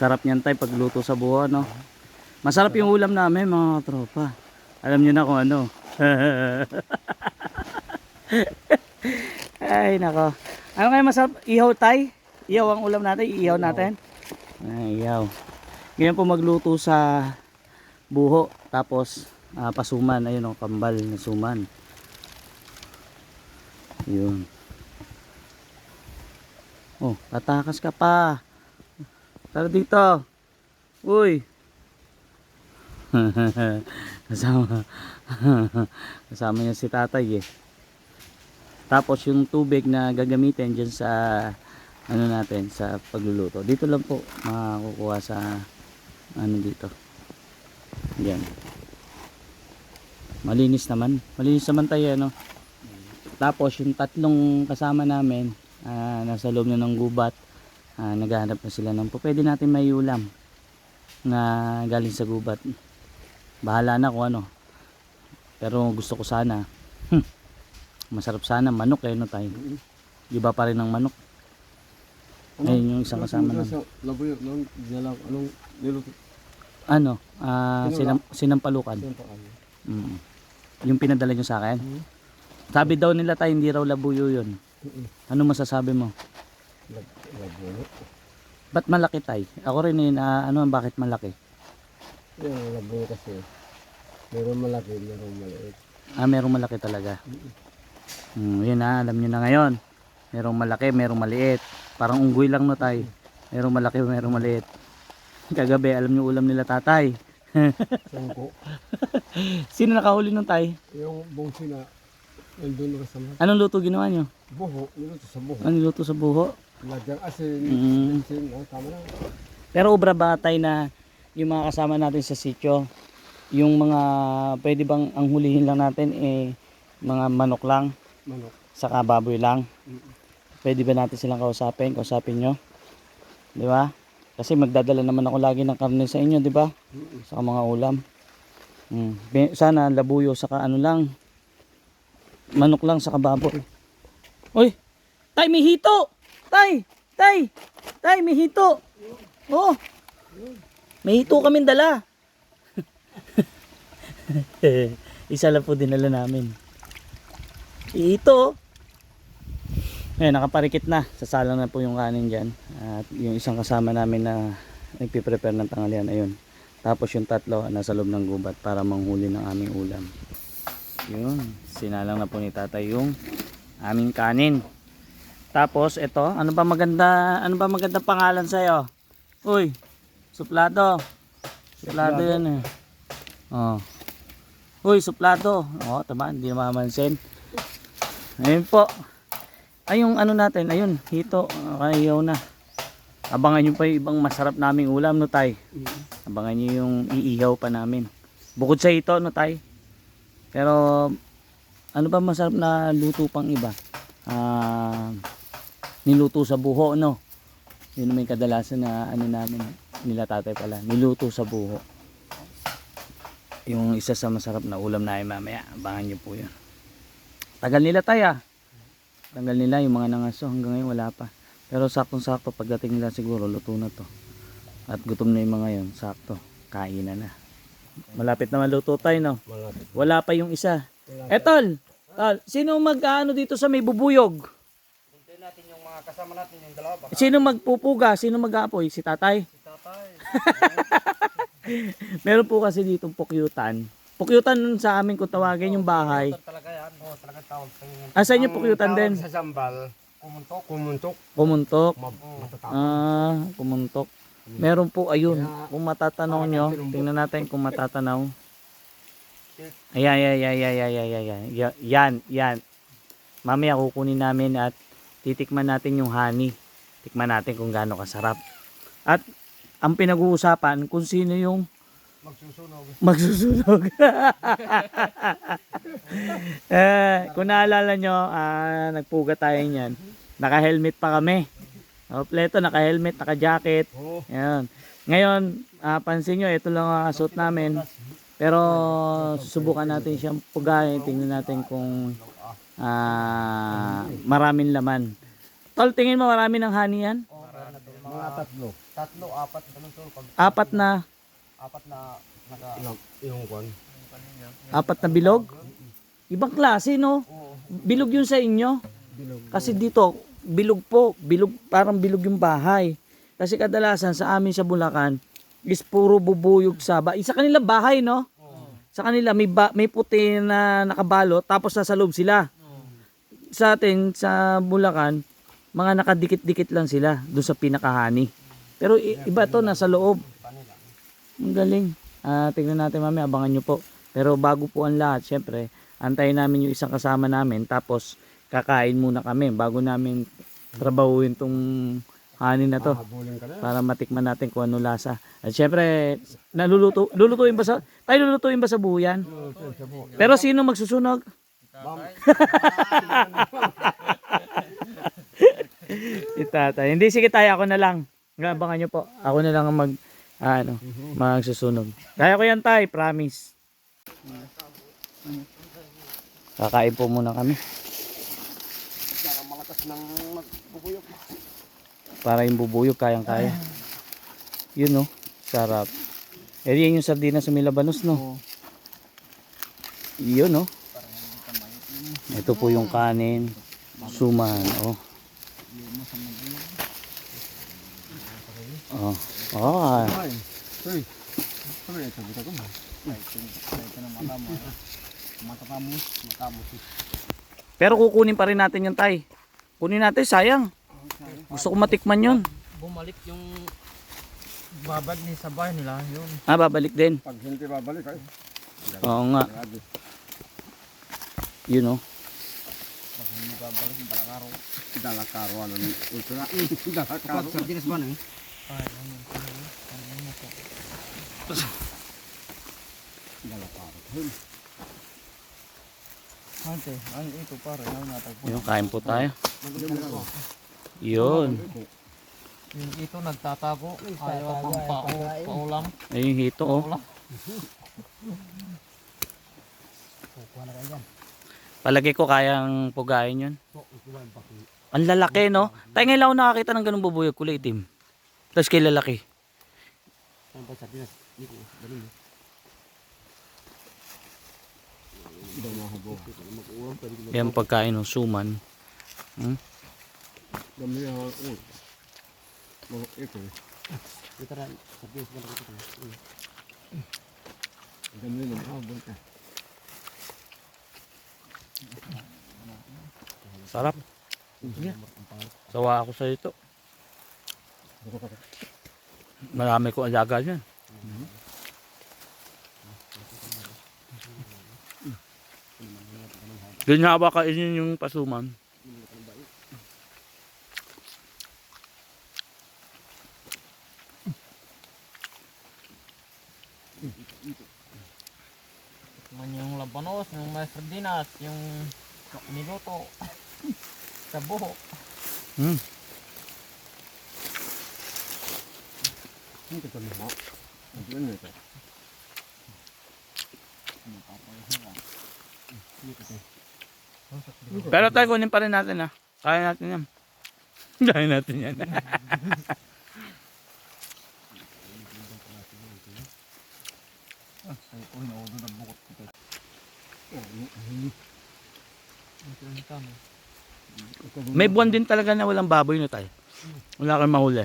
Sarap niyan tay pagluto sa buho, no? Masarap yung ulam namin, mga tropa. Alam niyo na kung ano. Ay, nako. Ano kaya masarap? Ihaw tay? Ihaw ang ulam natin? Ihaw natin? Ay, ihaw. Ganyan po magluto sa buho. Tapos, ah, pasuman. Ayun o, kambal na suman. Yun. Oh, tatakas ka pa. Tara dito. Uy. kasama. kasama niya si tatay eh. Tapos yung tubig na gagamitin dyan sa ano natin sa pagluluto. Dito lang po makukuha sa ano dito. Yan. Malinis naman. Malinis naman tayo ano. Tapos yung tatlong kasama namin ah, nasa loob na ng gubat ah, naghahanap na sila ng po. Pwede natin may ulam na galing sa gubat. Bahala na kung ano. Pero gusto ko sana hmm, masarap sana manok eh no tayo. Iba pa rin ang manok. Ayun yung isang kasama namin. Nung dinalang, anong niluto? Ano? ah Tinula. sinam, sinampalukan. Mm. Yung pinadala nyo sa akin. Mhm. Sabi daw nila tayo hindi raw labuyo yun. Ano masasabi mo? Laboy. Ba't malaki tay? Ako rin eh, na, ano bakit malaki? Yung laboy kasi, meron malaki, meron maliit. Ah, merong malaki talaga. Hmm, yun na, alam nyo na ngayon. Merong malaki, merong maliit. Parang unggoy lang no tay. Merong malaki, merong maliit. Kagabi, alam nyo ulam nila tatay. Sangko. Sino nakahuli nung tay? Yung bungsi na, nandun kasama. Anong luto ginawa nyo? Buho, niluto sa buho. Ano luto sa buho? Lagyang asin, Mm. asin, oh, tama na. Pero obra ba tay na yung mga kasama natin sa sityo, yung mga pwede bang ang hulihin lang natin eh mga manok lang, Manok. saka baboy lang. Mm. Pwede ba natin silang kausapin? Kausapin nyo? Di ba? Kasi magdadala naman ako lagi ng karne sa inyo, di ba? Mm-mm. Saka mga ulam. Mm. Be- Sana labuyo saka ano lang. Manok lang saka baboy. Uy! Tay, may hito! Tay! Tay! Tay, may hito! Oh! May hito kami dala. Isa lang po dinala namin. Hito! Ayan, nakaparikit na. Sasalang na po yung kanin dyan. At yung isang kasama namin na nagpiprepare ng tanghalian, ayun. Tapos yung tatlo nasa loob ng gubat para manghuli ng aming ulam. Yun, sinalang na po ni tatay yung aming kanin. Tapos ito, ano ba maganda, ano ba maganda pangalan sa iyo? Uy, suplado. Suplado yan eh. Oh. Uy, suplado. Oh, tama, hindi mamansin. Ayun po. Ay, yung ano natin, ayun, hito, kayaw na. Abangan nyo pa yung ibang masarap naming ulam, no tay? Mm. Abangan nyo yung iihaw pa namin. Bukod sa ito, no tay? Pero, ano ba masarap na luto pang iba? Ah, niluto sa buho, no? Yun naman yung kadalasan na ano namin, nila tatay pala. Niluto sa buho. Yung isa sa masarap na ulam namin mamaya. Abangan nyo po yun. Tagal nila tay ah. Tagal nila yung mga nangaso. Hanggang ngayon wala pa. Pero saktong-sakto pagdating nila siguro luto na to. At gutom na yung mga yon sakto. Kainan na. Malapit na maluto tayo no. Malapit. Wala pa yung isa. Etol, tol, sino mag-ano dito sa may bubuyog? Yung mga kasama natin yung dalawa. Baka Sino magpupuga? Sino mag-aapoy? Si tatay? si tatay. Meron po kasi dito pukyutan. Pukyutan nun sa amin kung tawagin yung bahay. Ito talaga yan. Oo, talaga tawag sa inyo. Asan yung pukyutan din? Sa sambal, kumuntok. Kumuntok. Pumuntok. Mab- matatapos. Ah, pumuntok. Meron po, ayun. Kung matatanaw nyo, tingnan natin kung matatanaw. Ayan, ayan, ayan, ayan, ayan, ayan, ayan, ayan, yan, yan. Mamaya kukunin namin at titikman natin yung honey. Tikman natin kung gaano kasarap. At ang pinag-uusapan kung sino yung Magsusunog. magsusunog. eh, kung naalala nyo, ah, nagpuga tayo niyan. Naka-helmet pa kami. Kompleto, naka-helmet, naka-jacket. Oo. Yan. Ngayon, ah, pansin nyo, ito lang ang suot namin. Pero susubukan natin siyang pugahin. Tingnan natin kung ah, maraming laman. Tol, tingin mo marami ng honey yan? Mga tatlo. tatlo, apat, ganun tol. Pag Apat na, apat na naka... Ilang- Yung kwan. apat na bilog? Ibang klase, no? Oo. Bilog yun sa inyo. Bilog. Kasi dito, bilog po. Bilog, parang bilog yung bahay. Kasi kadalasan sa amin sa Bulacan, is puro bubuyog sa ba Sa kanila bahay, no? Sa kanila may, ba- may puti na nakabalot, tapos nasa loob sila. Sa atin, sa Bulacan, mga nakadikit-dikit lang sila doon sa pinakahani. Pero iba to, nasa loob. Ang galing. Ah, tingnan natin mamaya, abangan nyo po. Pero bago po ang lahat, syempre, antayin namin yung isang kasama namin, tapos kakain muna kami bago namin trabahuin tong hanin na to para matikman natin kung ano lasa. At syempre, naluluto, lulutuin ba sa, tayo lulutuin ba sa buyan? Pero sino magsusunog? Si tatay. Hindi, sige tayo, ako na lang. Abangan nyo po. Ako na lang ang mag, ah, ano, magsusunog. Kaya ko yan tay, promise. Kakain po muna kami. Saka malakas ng magbubuyok. Para yung bubuyog, kayang-kaya. Yun no, sarap. Eh yan yung sardinas sa Milabanos no. Yun no. Ito po yung kanin. Suman, oh. Oh. Oh. Pero kukunin pa rin natin yung tay. Kunin natin, sayang. Gusto ko matikman yun. Bumalik yung babad ni sa bahay nila. Yun. Ah, babalik din. Pag hindi babalik ay. Oo nga. Grabe. Yun yung balakaro. Dalakaro ano ni ultra. Dalakaro. sardinas ba na eh? Dalakaro. Ante, ano ito pare? Ano natagpo? Yun, kain po tayo. Yun. Yung ito nagtatago. Ayaw pang pao, paulam. Ayun yung hito oh. Paulam. Palagi ko kayang pugayin yun. Ang lalaki, no? Tayo ngayon lang ako nakakita ng ganung bubuyog, kulay itim. Tapos kay lalaki. Ano ba sardinas? Dito, dali mo. Yan pagkain ng suman. Hmm? Dami yung uy. Mga ito. Ito rin, sardinas ba na ito? Dami yung habol ka. Sarap. Sawa ako sa ito. Marami ko alaga yan. Ginawa kainin yung pasuman. Man yung labanos, yung may sardinas, yung niluto. Sa buho. Hmm. Hindi ka mo. Ano yun ito? Pero tayo kunin pa rin natin ah. Kaya natin yan. Kaya natin yan. Ay, uy, naudo na bukot ko. Ang kami. May buwan din talaga na walang baboy no tayo. Wala kang mahuli.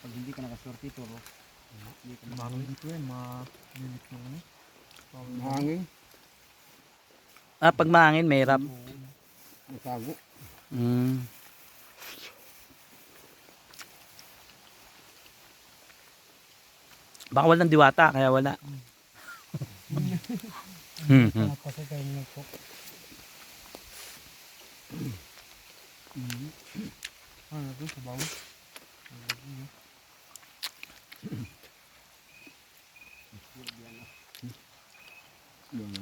Pag hindi ka nakaswerte ito, bro. Hindi ka Marami dito eh, ma-minute yung ano. Mahangin. Ah, pag mahangin, may rap. Natago. Mm. Baka walang diwata, kaya wala. Hmm, Ano ito sa? Yung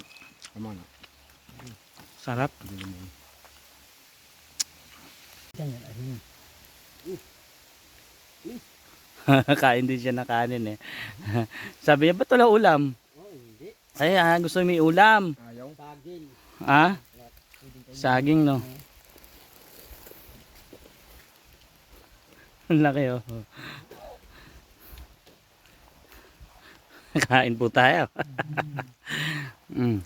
tama na. Sarap. Kain din siya na kanin eh. Sabi niya, ba't wala ulam? Oh, hindi. Ay, ah, gusto may ulam. Ayaw. Saging. Ah? Saging, no? Ang laki oh. Kain po tayo. mm.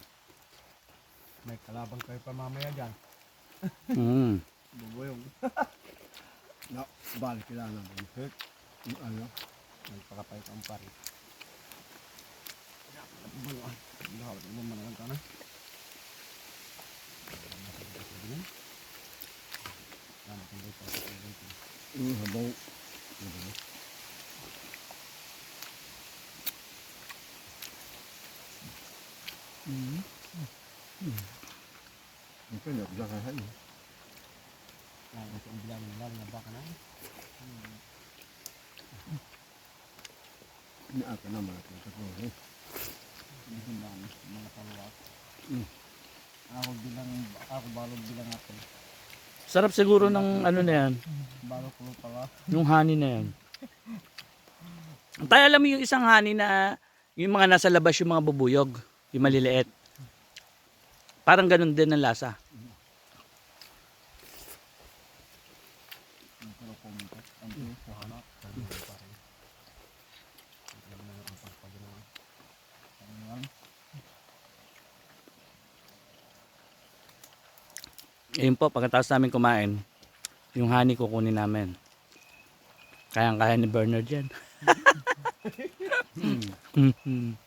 May kalabang kayo pa mamaya dyan. Mm. Bubuyong. na, balik sila na bunsit. Yung ano, nagpakapay kang pari. Baluan. Lahat mo manalang ka na. Mm, habang Ito na, bakahan. Ang bilang bilang na baka na. Ini ako na mga ito. Hindi ba mga kalawak? Ako bilang, ako balog bilang ako. Sarap siguro ng ano na yan. Yung honey na yan. Tayo alam mo yung isang honey na yung mga nasa labas yung mga bubuyog. Yung maliliit. Parang ganun din ang lasa. Pero kung ang tuyo ko hanap, sabi ko pa rin. Alam na ang pagpaginawa. Ano yan? Ayun po, pagkatapos namin kumain, yung honey kukunin namin. Kayang-kaya ni Bernard yan. Hmm.